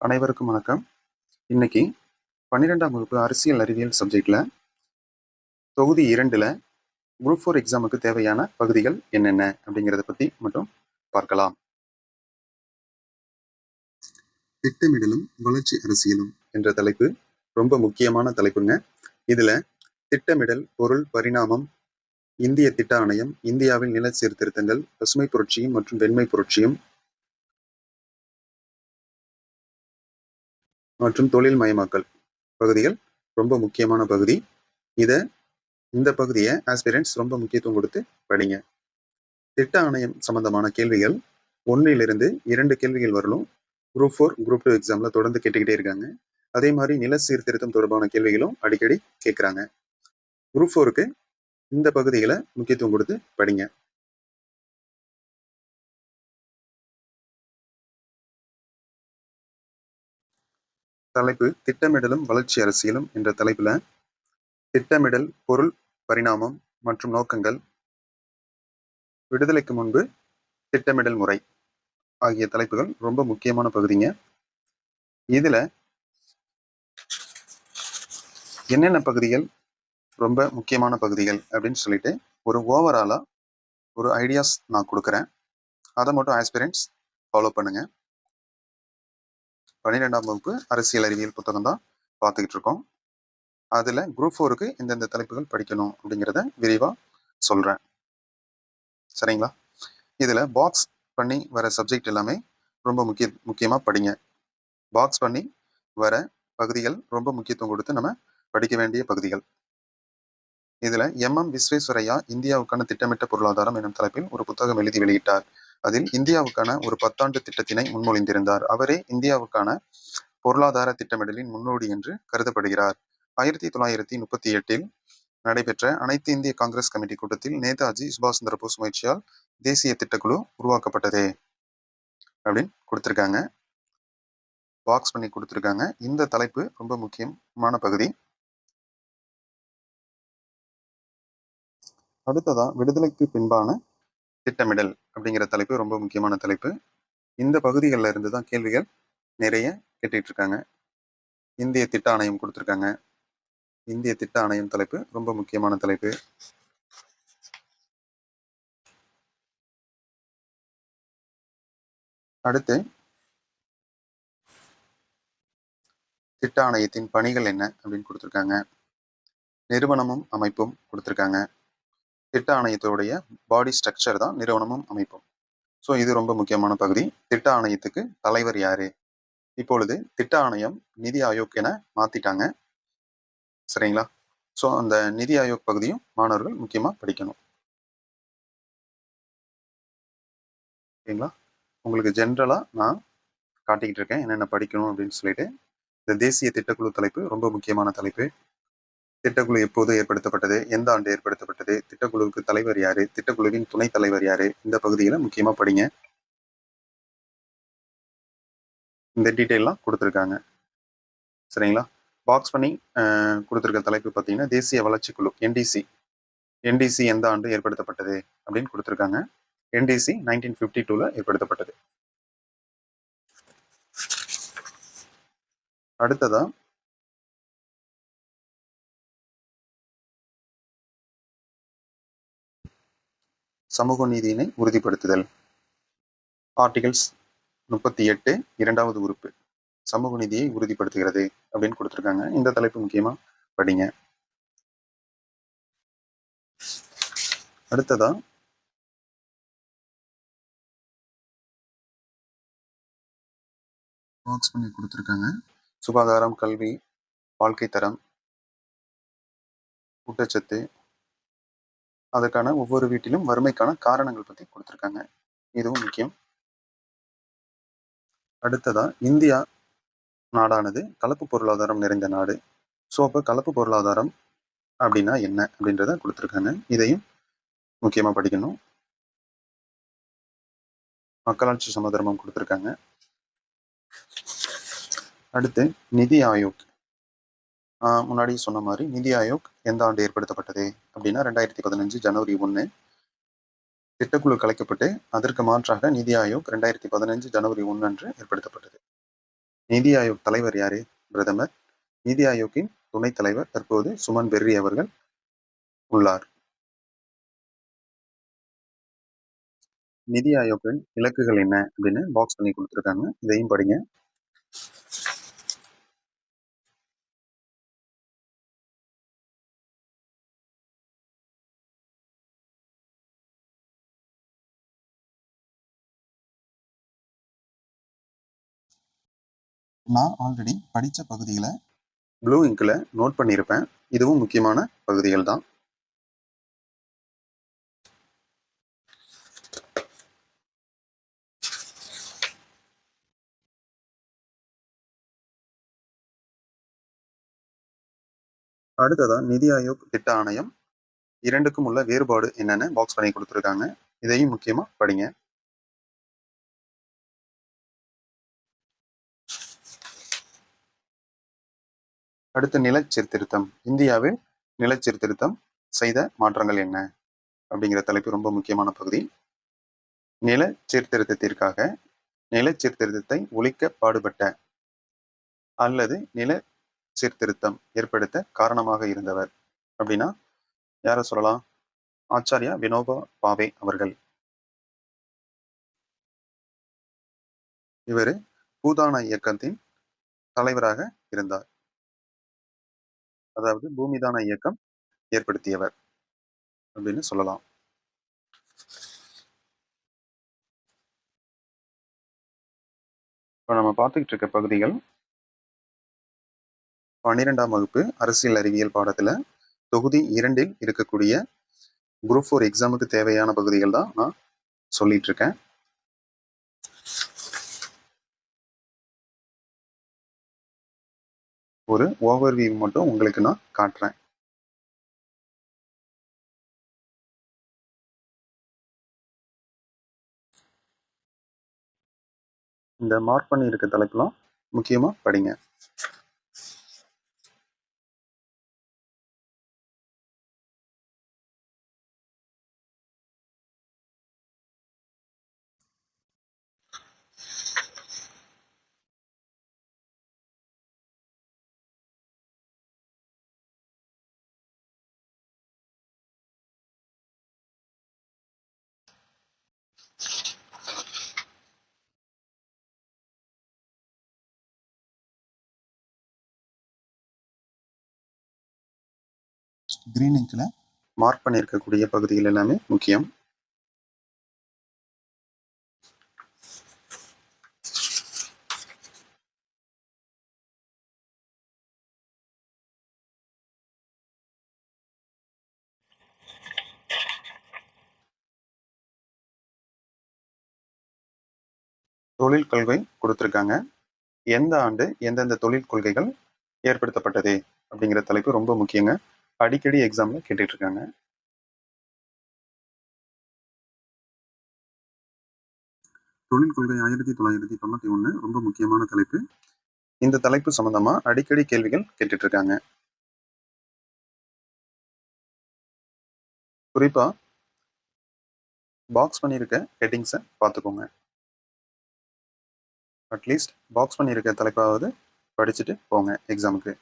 அனைவருக்கும் வணக்கம். இன்னைக்கு பன்னிரெண்டாம் வகுப்பு அரசியல் அறிவியல் சப்ஜெக்டில் தொகுதி இரண்டில் குரூப் ஃபோர் எக்ஸாமுக்கு தேவையான பகுதிகள் என்னென்ன அப்படிங்கிறத பற்றி மட்டும் பார்க்கலாம். திட்டமிடலும் வளர்ச்சி அரசியலும் என்ற தலைப்பு ரொம்ப முக்கியமான தலைப்புங்க. இதில் திட்டமிடல் பொருள் பரிணாமம் இந்திய திட்ட ஆணையம் இந்தியாவின் நில சீர்திருத்தங்கள் பசுமை புரட்சியும் மற்றும் வெண்மை புரட்சியும் மற்றும் தொழில் மயமாக்கல் பகுதிகள் ரொம்ப முக்கியமான பகுதி. இதை இந்த பகுதியை ஆஸ்பிரண்ட்ஸ் ரொம்ப முக்கியத்துவம் கொடுத்து படிங்க. திட்ட ஆணையம் சம்பந்தமான கேள்விகள் ஒன்றிலிருந்து இரண்டு கேள்விகள் வரலும் குரூப் ஃபோர் குரூப் டூ எக்ஸாமில் தொடர்ந்து கேட்டுக்கிட்டே இருக்காங்க. அதே மாதிரி நில சீர்திருத்தம் தொடர்பான கேள்விகளும் அடிக்கடி கேட்குறாங்க குரூப் ஃபோருக்கு இந்த பகுதிகளை முக்கியத்துவம் கொடுத்து படிங்க. தலைப்பு திட்டமிடலும் வளர்ச்சி அரசியலும் என்ற தலைப்பில் திட்டமிடல் பொருள் பரிணாமம் மற்றும் நோக்கங்கள் விடுதலைக்கு முன்பு திட்டமிடல் முறை ஆகிய தலைப்புகள் ரொம்ப முக்கியமான பகுதிங்க. இதில் என்னென்ன பகுதிகள்? ரொம்ப முக்கியமான பகுதிகள் அப்படின்னு சொல்லிட்டு ஒரு ஓவராலாக ஒரு ஐடியாஸ் நான் கொடுக்குறேன். அதை மட்டும் ஆஸ்பிரண்ட்ஸ் ஃபாலோ பண்ணுங்கள் பன்னிரெண்டாம் வகுப்பு அரசியல் அறிவியல் புத்தகம் தான் பார்த்துக்கிட்டு இருக்கோம். அதில் குரூப் ஃபோருக்கு எந்தெந்த தலைப்புகள் படிக்கணும் அப்படிங்கிறத விரிவாக சொல்கிறேன் சரிங்களா? இதில் பாக்ஸ் பண்ணி வர சப்ஜெக்ட் எல்லாமே ரொம்ப முக்கிய முக்கியமாக படிங்க. பாக்ஸ் பண்ணி வர பகுதிகள் ரொம்ப முக்கியத்துவம் கொடுத்து நம்ம படிக்க வேண்டிய பகுதிகள். இதில் எம் எம் விஸ்வேஸ்வரையா இந்தியாவுக்கான திட்டமிட்ட பொருளாதாரம் எனும் தலைப்பில் ஒரு புத்தகம் எழுதி வெளியிட்டார். அதில் இந்தியாவுக்கான ஒரு பத்தாண்டு திட்டத்தினை முன்மொழிந்திருந்தார். அவரே இந்தியாவுக்கான பொருளாதார திட்டமிடலின் முன்னோடி என்று கருதப்படுகிறார். ஆயிரத்தி தொள்ளாயிரத்தி முப்பத்தி எட்டில் நடைபெற்ற அனைத்து இந்திய காங்கிரஸ் கமிட்டி கூட்டத்தில் நேதாஜி சுபாஷ் சந்திர போஸ் முயற்சியால் தேசிய திட்டக்குழு உருவாக்கப்பட்டது அப்படின்னு கொடுத்துருக்காங்க. பாக்ஸ் பண்ணி கொடுத்துருக்காங்க. இந்த தலைப்பு ரொம்ப முக்கியமான பகுதி. அடுத்ததா விடுதலைக்கு பின்பான திட்டமிடல் அப்படிங்கிற தலைப்பு ரொம்ப முக்கியமான தலைப்பு. இந்த பகுதிகளில் இருந்து தான் கேள்விகள் நிறைய கேட்டுக்கிட்டு இருக்காங்க இந்திய திட்ட ஆணையம் கொடுத்துருக்காங்க. இந்திய திட்ட ஆணையம் தலைப்பு ரொம்ப முக்கியமான தலைப்பு. அடுத்து திட்ட ஆணையத்தின் பணிகள் என்ன அப்படின்னு கொடுத்துருக்காங்க. நிறுவனமும் அமைப்பும் கொடுத்துருக்காங்க. திட்ட ஆணையத்துடைய பாடி ஸ்ட்ரக்சர் தான் நிறுவனமும் அமைப்பும். ஸோ இது ரொம்ப முக்கியமான பகுதி. திட்ட ஆணையத்துக்கு தலைவர் யாரு? இப்பொழுது திட்ட ஆணையம் நிதி ஆயோக் என மாத்திட்டாங்க. சரிங்களா? ஸோ அந்த நிதி ஆயோக் பகுதியும் மாணவர்கள் முக்கியமாக படிக்கணும். ஓகேங்களா உங்களுக்கு ஜென்ரலாக நான் காட்டிக்கிட்டு இருக்கேன். என்னென்ன படிக்கணும் அப்படின்னு சொல்லிட்டு. இந்த தேசிய திட்டக்குழு தலைப்பு ரொம்ப முக்கியமான தலைப்பு. திட்டக்குழு எப்போது ஏற்படுத்தப்பட்டது? எந்த ஆண்டு ஏற்படுத்தப்பட்டது? திட்டக்குழுவுக்கு தலைவர் யாரு? திட்டக்குழுவின் துணைத் தலைவர் யாரு? இந்த பகுதியில் முக்கியமா படிங்க. இந்த டீட்டெயிலாம் கொடுத்துருக்காங்க. சரிங்களா? பாக்ஸ் பண்ணி கொடுத்துருக்க தலைப்பு பார்த்தீங்கன்னா தேசிய வளர்ச்சி குழு என்டிசி என்டிசி எந்த ஆண்டு ஏற்படுத்தப்பட்டது அப்படின்னு கொடுத்துருக்காங்க. என்டிசி நைன்டீன் ஃபிஃப்டி டூவில் ஏற்படுத்தப்பட்டது. அடுத்ததாக சமூக நீதியினை உறுதிப்படுத்துதல். ஆர்டிகல்ஸ் முப்பத்தி எட்டு இரண்டாவது உறுப்பு. சமூக நீதியை உறுதிப்படுத்துகிறது அப்படின்னு கொடுத்துருக்காங்க. இந்த தலைப்பு முக்கியமாக படிங்க. அடுத்ததா பாக்ஸ் பண்ணி கொடுத்துருக்காங்க. சுகாதாரம் கல்வி வாழ்க்கை தரம் ஊட்டச்சத்து அதுக்கான ஒவ்வொரு வீட்டிலும் வறுமைக்கான காரணங்கள் பற்றி கொடுத்துருக்காங்க. இதுவும் முக்கியம். அடுத்ததா இந்தியா நாடானது கலப்பு பொருளாதாரம் நிறைந்த நாடு. ஸோ அப்போ கலப்பு பொருளாதாரம் அப்படின்னா என்ன அப்படின்றத கொடுத்துருக்காங்க. இதையும் முக்கியமாக படிக்கணும். மக்களாட்சி சமதர்மம் கொடுத்துருக்காங்க. அடுத்து நிதி ஆயோக். முன்னாடி சொன்ன மாதிரி நிதி ஆயோக் எந்த ஆண்டு ஏற்படுத்தப்பட்டது அப்படின்னா ரெண்டாயிரத்தி பதினஞ்சு ஜனவரி ஒன்று திட்டக்குழு கலைக்கப்பட்டு அதற்கு மாற்றாக நிதி ஆயோக் ரெண்டாயிரத்தி பதினஞ்சு ஜனவரி ஒன்று அன்று ஏற்படுத்தப்பட்டது. நிதி ஆயோக் தலைவர் யாரு? பிரதமர். நிதி ஆயோக்கின் துணைத் தலைவர் தற்போது சுமன் பெர்ரி அவர்கள் உள்ளார். நிதி ஆயோக்கின் இலக்குகள் என்ன அப்படின்னு பாக்ஸ் பண்ணி கொடுத்துருக்காங்க. இதையும் படிங்க. நான் ஆல்ரெடி படித்த பகுதிகளை ப்ளூ இங்கில் நோட் பண்ணியிருப்பேன். இதுவும் முக்கியமான பகுதிகள் தான். அடுத்ததாக நிதி ஆயோக் திட்ட ஆணையம். இரண்டுக்கும் உள்ள வேறுபாடு என்னென்னு பாக்ஸ் பண்ணி கொடுத்துருக்காங்க. இதையும் முக்கியமாக படிங்க. அடுத்து நில சீர்திருத்தம் இந்தியாவில் நில சீர்திருத்தம் செய்த மாற்றங்கள் என்ன? அப்படிங்கிற தலைப்பு ரொம்ப முக்கியமான பகுதி. நில சீர்திருத்தத்திற்காக நில சீர்திருத்தத்தை ஒழிக்க பாடுபட்ட அல்லது நில சீர்திருத்தம் ஏற்படுத்த காரணமாக இருந்தவர் அப்படின்னா யார சொல்லலாம்? ஆச்சாரியா வினோபா பாவே அவர்கள். இவர் பூதான இயக்கத்தின் தலைவராக இருந்தார். அதாவது பூமிதான இயக்கம் ஏற்படுத்தியவர் அப்படின்னு சொல்லலாம். இப்போ நம்ம பார்த்துக்கிட்டு இருக்க பகுதிகள் பன்னிரெண்டாம் வகுப்பு அரசியல் அறிவியல் பாடத்தில் தொகுதி இரண்டில் இருக்கக்கூடிய குரூப் ஃபோர் எக்ஸாமுக்கு தேவையான பகுதிகள் தான் நான் சொல்லிட்டு இருக்கேன். ஒரு ஓவர்வியூ மட்டும் உங்களுக்கு நான் காட்டுறேன். இந்த மார்க் பண்ணி இருக்க தலைப்புலாம் முக்கியமாக படிங்க. கிரீன் இங்கில் மார்க் பண்ணியிருக்கக்கூடிய பகுதிகள் எல்லாமே முக்கியம். தொழில் கொள்கை கொடுத்துருக்காங்க. எந்த ஆண்டு எந்தெந்த தொழில் கொள்கைகள் ஏற்படுத்தப்பட்டது அப்படிங்கிற தலைப்பு ரொம்ப முக்கியங்க. அடிக்கடி எக்ஸாம்ல கேட்டுட்டு இருக்காங்க தொழில் கொள்கை ஆயிரத்தி தொள்ளாயிரத்தி தொண்ணூத்தி ஒண்ணு ரொம்ப முக்கியமான தலைப்பு. இந்த தலைப்பு சம்பந்தமா அடிக்கடி கேள்விகள் கேட்டுட்டு இருக்காங்க குறிப்பா பாக்ஸ் பண்ணியிருக்க ஹெட்டிங்ஸை பார்த்துக்கோங்க அட்லீஸ்ட் பாக்ஸ் பண்ணியிருக்க தலைப்பாவது படிச்சுட்டு போங்க எக்ஸாமுக்கு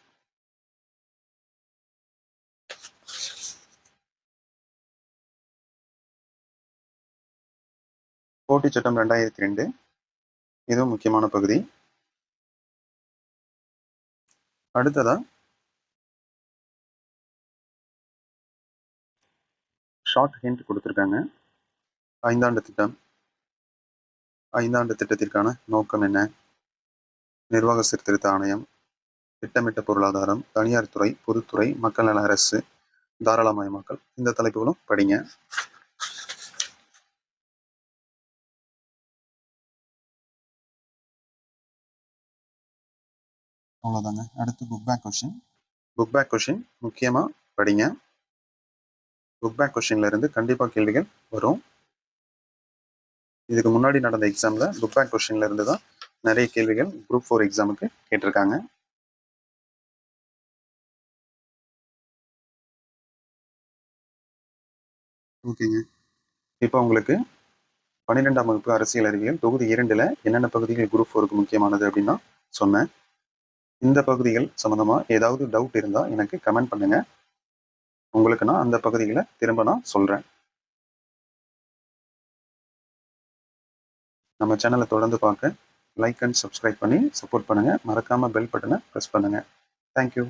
போட்டி சட்டம் ரெண்டாயிரத்தி ரெண்டு. இதுவும் முக்கியமான பகுதி. அடுத்ததா? ஷார்ட் ஹிண்ட் கொடுத்துருக்காங்க. ஐந்தாண்டு திட்டம். ஐந்தாண்டு திட்டத்திற்கான நோக்கம் என்ன? நிர்வாக சீர்திருத்த ஆணையம் திட்டமிட்ட பொருளாதாரம் தனியார் துறை பொதுத்துறை மக்கள் நல அரசு தாராளமயமாக்கல். இந்த தலைப்புகளும் படிங்க. அவ்வளோதாங்க அடுத்து book back question book back question முக்கியமாக படிங்க. புக் பேக் கொஷின்ல இருந்து கண்டிப்பாக கேள்விகள் வரும். இதுக்கு முன்னாடி நடந்த எக்ஸாமில் புக் பேக் கொஷின்ல இருந்து தான் நிறைய கேள்விகள் குரூப் ஃபோர் எக்ஸாமுக்கு கேட்டிருக்காங்க. ஓகேங்க இப்போ உங்களுக்கு பன்னிரெண்டாம் வகுப்பு அரசியல் அறிவியல் தொகுதி இரண்டுல என்னென்ன பகுதிகள் குரூப் ஃபோருக்கு முக்கியமானது அப்படின்னா சொன்னேன். இந்த பகுதிகள் சம்மந்தமாக ஏதாவது டவுட் இருந்தால் எனக்கு கமெண்ட் பண்ணுங்கள் உங்களுக்கு நான் அந்த பகுதிகளை திரும்ப நான் சொல்கிறேன் நம்ம சேனலை தொடர்ந்து பார்க்க லைக் அண்ட் சப்ஸ்கிரைப் பண்ணி சப்போர்ட் பண்ணுங்கள் மறக்காமல் பெல் பட்டனை ப்ரெஸ் பண்ணுங்கள் தேங்க்யூ